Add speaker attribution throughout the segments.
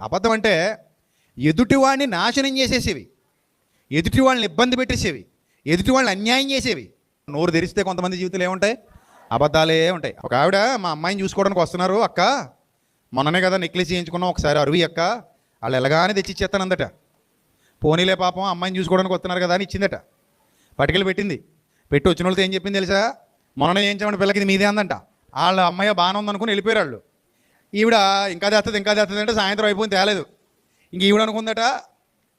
Speaker 1: అబద్ధం అంటే ఎదుటివాడిని నాశనం చేసేసేవి ఎదుటి వాళ్ళని ఇబ్బంది పెట్టేసేవి ఎదుటి వాళ్ళని అన్యాయం చేసేవి. నోరు తెరిస్తే కొంతమంది జీవితాలు ఏముంటాయి? అబద్ధాలే ఉంటాయి. ఒక ఆవిడ మా అమ్మాయిని చూసుకోవడానికి వస్తున్నారు అక్క మొన్ననే కదా నెక్లెస్ చేయించుకున్నాం ఒకసారి అరువి అక్క. వాళ్ళు ఎలాగానే తెచ్చి ఇచ్చేస్తానందట పోనీలే పాపం అమ్మాయిని చూసుకోవడానికి వస్తున్నారు కదా అని ఇచ్చిందట. పట్టుకెళ్ళి పెట్టింది. పెట్టి వచ్చిన వాళ్ళతో ఏం చెప్పింది తెలుసా? మొన్న చేయించామని పిల్లకి ఇది మీదే అందంట. వాళ్ళ అమ్మాయి బాగానే ఉందనుకుని వెళ్ళిపోయారు వాళ్ళు. ఈవిడ ఇంకా తెస్తుంది ఇంకా తెస్తుంది అంటే సాయంత్రం అయిపోయింది తేలేదు. ఇంక ఈవిడ అనుకుందట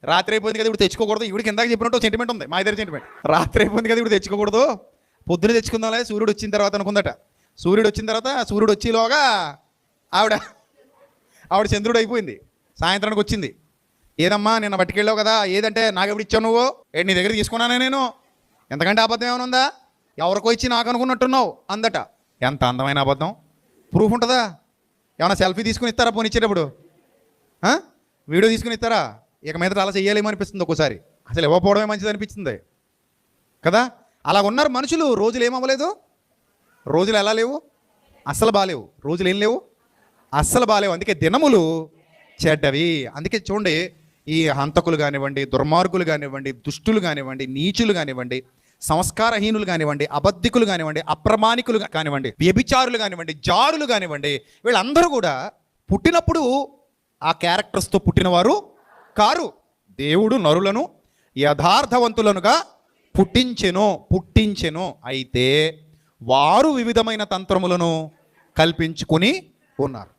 Speaker 1: రాత్రి అయిపోయింది కదా ఇప్పుడు తెచ్చుకోకూడదు ఈవిడికి ఇందాక చెప్పినట్టు సెంటిమెంట్ ఉంది మా ఇద్దరు సెంటిమెంట్ రాత్రి అయిపోయింది కదా ఇప్పుడు తెచ్చుకోకూడదు పొద్దున తెచ్చుకుందాంలే సూర్యుడు వచ్చిన తర్వాత అనుకుందట. సూర్యుడు వచ్చిన తర్వాత సూర్యుడు వచ్చేలోగా ఆవిడ ఆవిడ చంద్రుడు అయిపోయింది సాయంత్రానికి వచ్చింది. ఏదమ్మా నిన్న పట్టుకెళ్ళావు కదా ఏదంటే నాకు ఎప్పుడు ఇచ్చావు నువ్వు? ఏ నీ దగ్గర తీసుకున్నానే నేను. ఎంతకంటే అబద్ధం ఏమైనా ఉందా? ఎవరికో ఇచ్చి నాకు అనుకున్నట్టున్నావు అందట. ఎంత అందమైన అబద్ధం? ప్రూఫ్ ఉంటుందా? ఏమైనా సెల్ఫీ తీసుకుని ఇస్తారా పోనీ ఇచ్చేటప్పుడు? వీడియో తీసుకుని ఇస్తారా? ఇక మీద అలా చెయ్యాలేమో అనిపిస్తుంది ఒక్కోసారి. అసలు ఇవ్వకపోవడమే మంచిది అనిపించింది కదా? అలా ఉన్నారు మనుషులు రోజులు ఏమవ్వలేదు రోజులు ఎలా లేవు? అస్సలు బాలేవు. రోజులు ఏం లేవు? అస్సలు బాలేవు. అందుకే దినములు చెడ్డవి. అందుకే చూడండి ఈ హంతకులు కానివ్వండి దుర్మార్గులు కానివ్వండి దుష్టులు కానివ్వండి నీచులు కానివ్వండి సంస్కారహీనులు కానివ్వండి అబద్ధికులు కానివ్వండి అప్రమాణికులు కానివ్వండి వ్యభిచారులు కానివ్వండి జారులు కానివ్వండి వీళ్ళందరూ కూడా పుట్టినప్పుడు ఆ క్యారెక్టర్స్తో పుట్టినవారు కారు. దేవుడు నరులను యథార్థవంతులనుగా పుట్టించెను పుట్టించెను. అయితే వారు వివిధమైన తంత్రములను కల్పించుకుని ఉన్నారు.